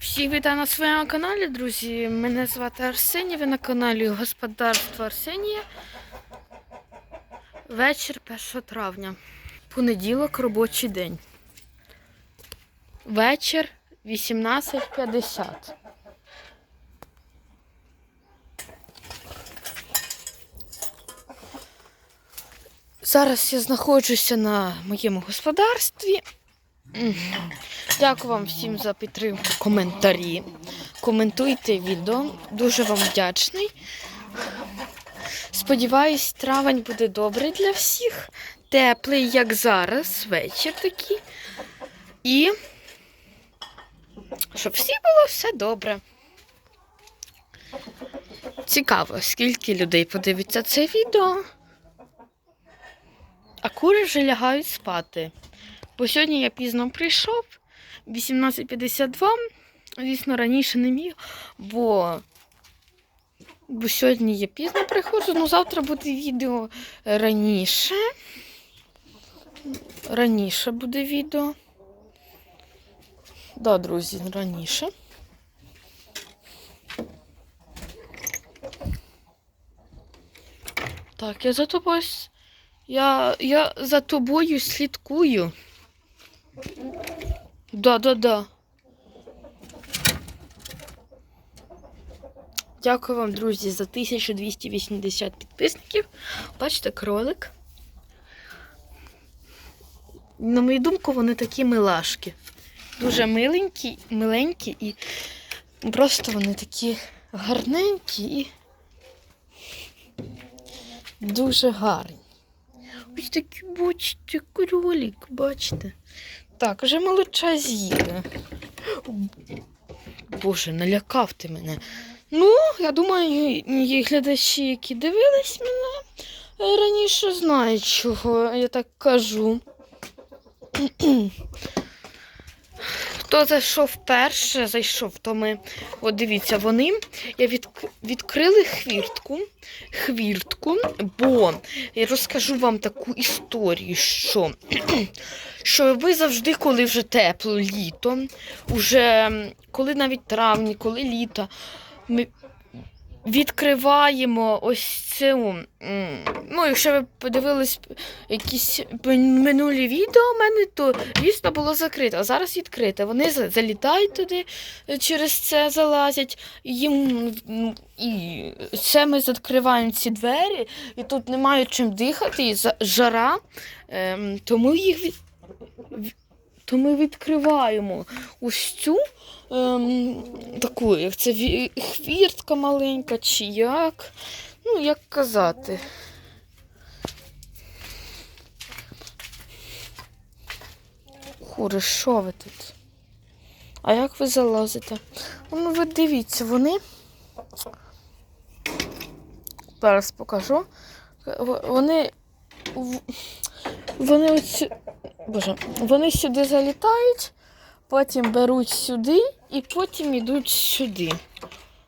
Всіх вітаю на своєму каналі, друзі. Мене звати Арсеній, ви на каналі Господарство Арсенія. Вечір 1 травня. Понеділок, робочий день. Вечір 18.50. Зараз я знаходжуся на моєму господарстві. Дякую вам всім за підтримку, коментарі. Коментуйте відео. Дуже вам вдячний. Сподіваюсь, травень буде добрий для всіх. Теплий, як зараз, вечір такий. І щоб всі було все добре. Цікаво, скільки людей подивиться це відео. А кури вже лягають спати. Бо сьогодні я пізно прийшов, 18.52. Звісно, раніше не міг, бо, бо сьогодні я пізно приходжу, ну завтра буде відео раніше. Раніше буде відео. Да, друзі, раніше. Так, я за тобою. Я, я за тобою слідкую. Да, да, да. Дякую вам, друзі, за 1280 підписників. Бачите, кролик. На мою думку, вони такі милашки. Дуже миленькі, миленькі і просто вони такі гарненькі і дуже гарні. Ось такі, бачите, кролик, бачите. Так, вже молодша з'їде. Боже, налякав ти мене. Ну, я думаю, є глядачі, які дивились мене е, раніше, знають, чого я так кажу. Хто зайшов перше, зайшов, то ми. От дивіться, вони я від, відкрили хвіртку, хвіртку, бо я розкажу вам таку історію, що, що ви завжди, коли вже тепло, літо, уже коли навіть травні, коли літо, ми відкриваємо ось цю. Ну, якщо ви подивились якісь минулі відео у мене, то вісто було закрите, а зараз відкрите. Вони залітають туди, е, через це залазять. Їм і це ми закриваємо ці двері, і тут немає чим дихати, і жара. Ем, тому їх від... то ми відкриваємо ось цю ем, таку, як це хвіртка маленька, чи як. Ну, як казати. Хуре, що ви тут? А як ви залазите? Ну, ви дивіться, вони. Зараз покажу. Вони. Вони ось. Боже, вони сюди залітають, потім беруть сюди і потім йдуть сюди.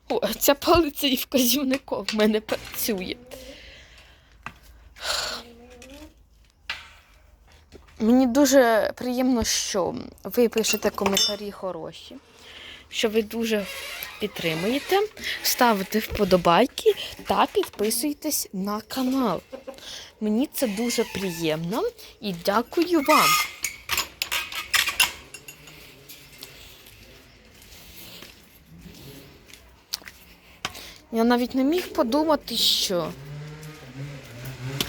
О, ця палиця і вказівником в мене працює. Мені дуже приємно, що ви пишете коментарі хороші, що ви дуже підтримуєте, ставите вподобайки та підписуєтесь на канал. Мені це дуже приємно і дякую вам. Я навіть не міг подумати, що,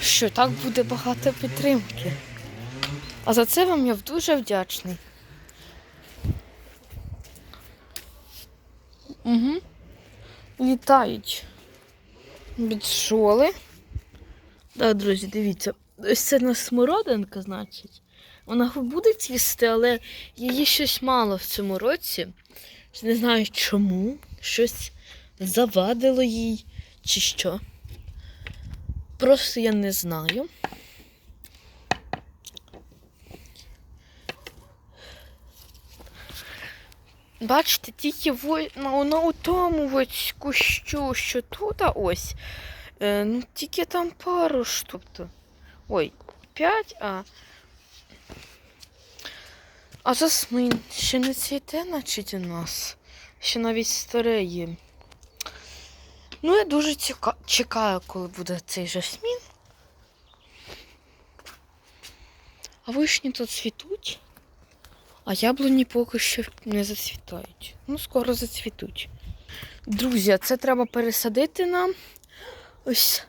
що так буде багато підтримки. А за це вам я дуже вдячний. Угу. Літають бджоли. Так, друзі, дивіться, ось це на смородинка, значить. Вона буде цвісти, але її щось мало в цьому році. Не знаю чому. Щось завадило їй чи що. Просто я не знаю. Бачите, тільки во, на, на тому ось кущу, що тут ось. Е, ну, тільки там пару штук. то. Ой, п'ять, а А жасмин ще не цвіте, значить, у нас. Ще навіть старе. Ну, я дуже ціка... чекаю, коли буде цей жасмін. А вишні тут цвітуть, а яблуні поки що не зацвітають. Ну, скоро зацвітуть. Друзі, це треба пересадити нам. Ось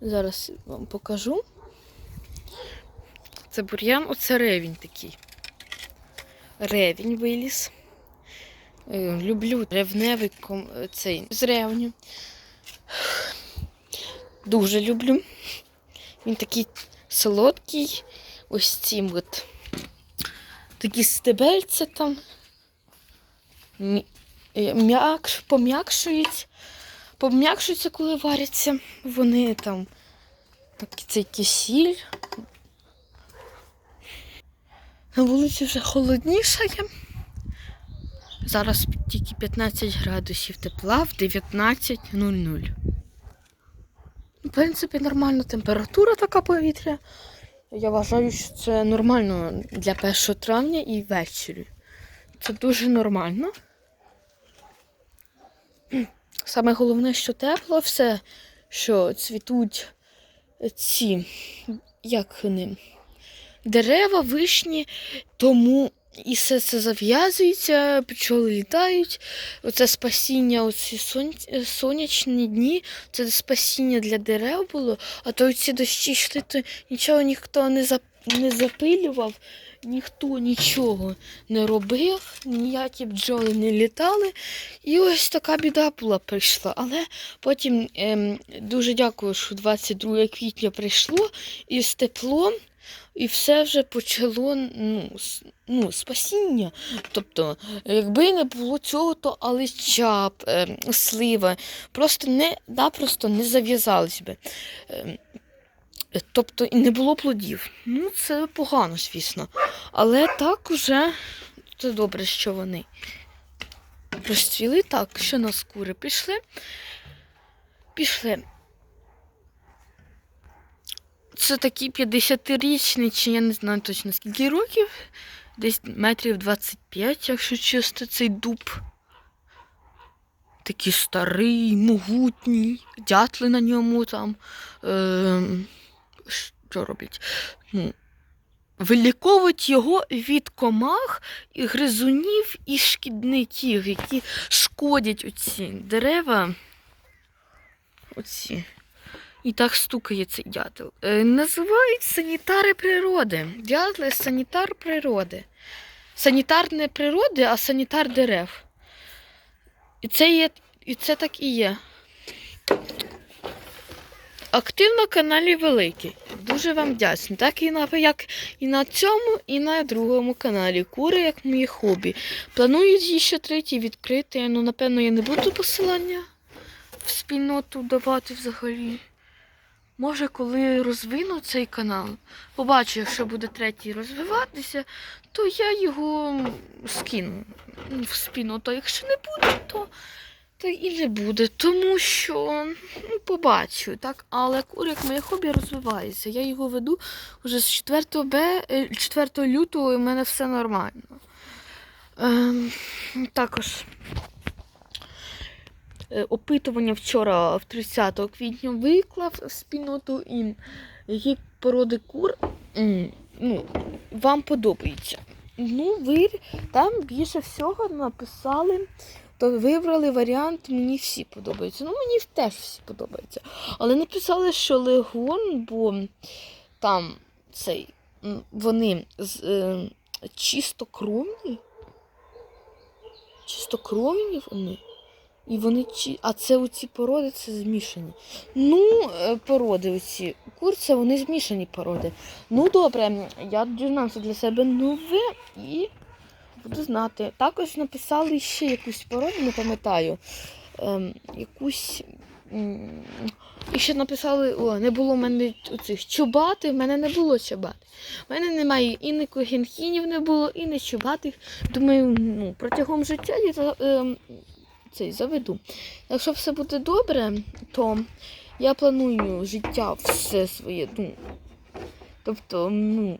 зараз вам покажу. Це бур'ян, оце ревінь такий. Ревінь виліз. Е, Люблю ревневий е, цей з ревню. Дуже люблю. Він такий солодкий. Ось цим от. Такі стебельця там. Е, М'якш, пом'якшують. Пом'якшуються, коли варяться. Вони там. Цей кисіль. На вулиці вже холоднішає. Зараз тільки 15 градусів тепла в 19.00. В принципі, нормальна температура така повітря. Я вважаю, що це нормально для 1 травня і ввечері. Це дуже нормально. Саме головне, що тепло, все, що цвітуть ці, як вони, дерева, вишні, тому і все це зав'язується, пчоли літають. Оце спасіння, оці сон... сонячні дні, це спасіння для дерев було, а то ці дощі йшли, то нічого ніхто не, зап... не запилював, ніхто нічого не робив, ніякі бджоли не літали. І ось така біда була прийшла. Але потім ем, дуже дякую, що 22 квітня прийшло і з теплом. І все вже почало ну, ну, спасіння. Тобто, якби не було цього, то алича, б, ем, слива просто не, напросто не зав'язались би. Е, Тобто і не було плодів. Ну, це погано, звісно. Але так уже це добре, що вони розцвіли так, що на скури пішли. Пішли. Це такий 50-річний, чи я не знаю точно скільки років. Десь метрів 25, якщо чисто, цей дуб. Такий старий, могутній, дятли на ньому там. Е, що роблять? Ну, виліковують його від комах, і гризунів і шкідників, які шкодять оці дерева. Оці. І так стукає цей дятел. Е, називають санітари природи. Дятли санітар природи. Санітар не природи, а санітар дерев. І це, є, і це так і є. Актив на каналі Великий. Дуже вам вдячний. Так і на, як і на цьому, і на другому каналі. Кури як моє хобі. Планую її ще третій відкрити. Ну, напевно, я не буду посилання в спільноту давати взагалі. Може, коли розвину цей канал, побачу, якщо буде третій розвиватися, то я його скину в спільноту. Якщо не буде, то, то і не буде. Тому що ну, побачу, так? Але курик моє хобі розвивається. Я його веду вже з 4, Б, е, 4 лютого і в мене все нормально. Ем, також е, опитування вчора в 30 квітня виклав в спільноту і які породи кур ну, вам подобаються. Ну, ви там більше всього написали, то вибрали варіант мені всі подобаються. Ну, мені теж всі подобаються. Але написали, що легон, бо там цей, вони з, е, чистокровні. Чистокровні вони. І вони чи. А це оці породи це змішані. Ну, е, породи оці. Курця, вони змішані породи. Ну, добре, я дізнався для себе нове і буду знати. Також написали ще якусь породу, не пам'ятаю. Ем, якусь. І ще написали, о, не було в мене оцих чубати, в мене не було чубати. В мене немає і не когінхінів не було, і не чубатих. Думаю, ну, протягом життя я ем, цей заведу. Якщо все буде добре, то я планую життя все своє. Ну, тобто, ну,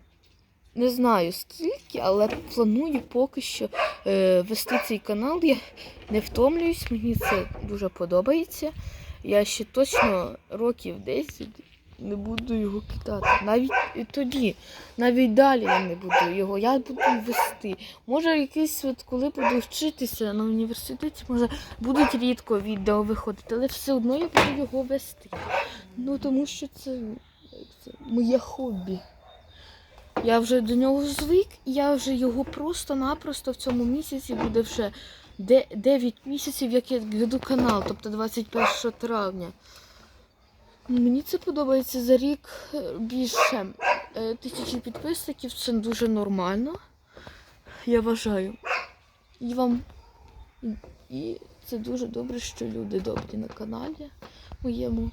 не знаю скільки, але планую поки що е, вести цей канал. Я не втомлююсь, мені це дуже подобається. Я ще точно років 10 не буду його кидати. Навіть і тоді, навіть далі я не буду його. Я буду вести. Може, якийсь, от коли буду вчитися на університеті, може будуть рідко відео виходити, але все одно я буду його вести. Ну тому що це, це моє хобі. Я вже до нього звик, і я вже його просто-напросто в цьому місяці буде вже 9 місяців, як я веду канал, тобто 21 травня. Мені це подобається за рік е, більше е, тисячі підписників, це дуже нормально. Я вважаю. І вам. І це дуже добре, що люди добрі на каналі моєму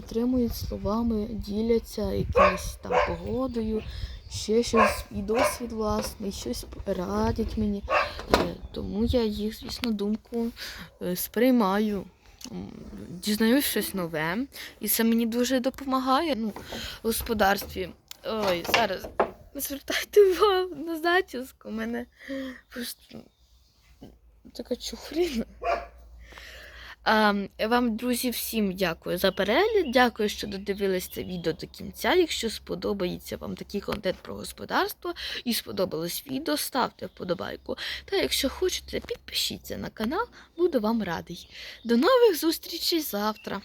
підтримують словами, діляться якимось там погодою, ще щось, і досвід власний, щось радять мені. Е, Тому я їх, звісно, думку е, сприймаю. Дізнаюсь щось нове, і це мені дуже допомагає ну, в господарстві. Ой, зараз не звертайте увагу на зачіску. У мене просто така чухрина. А, вам, друзі, всім дякую за перегляд. Дякую, що додивились це відео до кінця. Якщо сподобається вам такий контент про господарство і сподобалось відео, ставте вподобайку. Та якщо хочете, підпишіться на канал, буду вам радий. До нових зустрічей завтра.